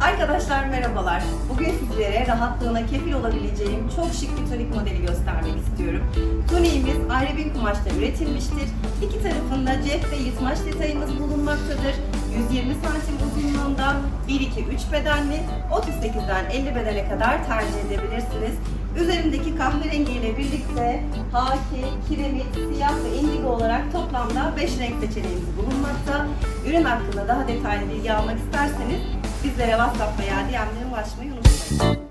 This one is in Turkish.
Arkadaşlar merhabalar. Bugün sizlere rahatlığına kefil olabileceğim çok şık bir tunik modeli göstermek istiyorum. Tuniğimiz ayrı kumaşla üretilmiştir. İki tarafında cep ve yırtmaç detayımız bulunmaktadır. 120 santim uzunluğunda 1-2-3 bedenli 38'den 50 bedene kadar tercih edebilirsiniz. Üzerindeki kahverengi ile birlikte haki, kiremit, siyah ve indigo olarak toplamda 5 renk seçeneğimiz bulunmakta. Ürün hakkında daha detaylı bilgi almak isterseniz bizlere WhatsApp veya DM'den ulaşmayı unutmayın.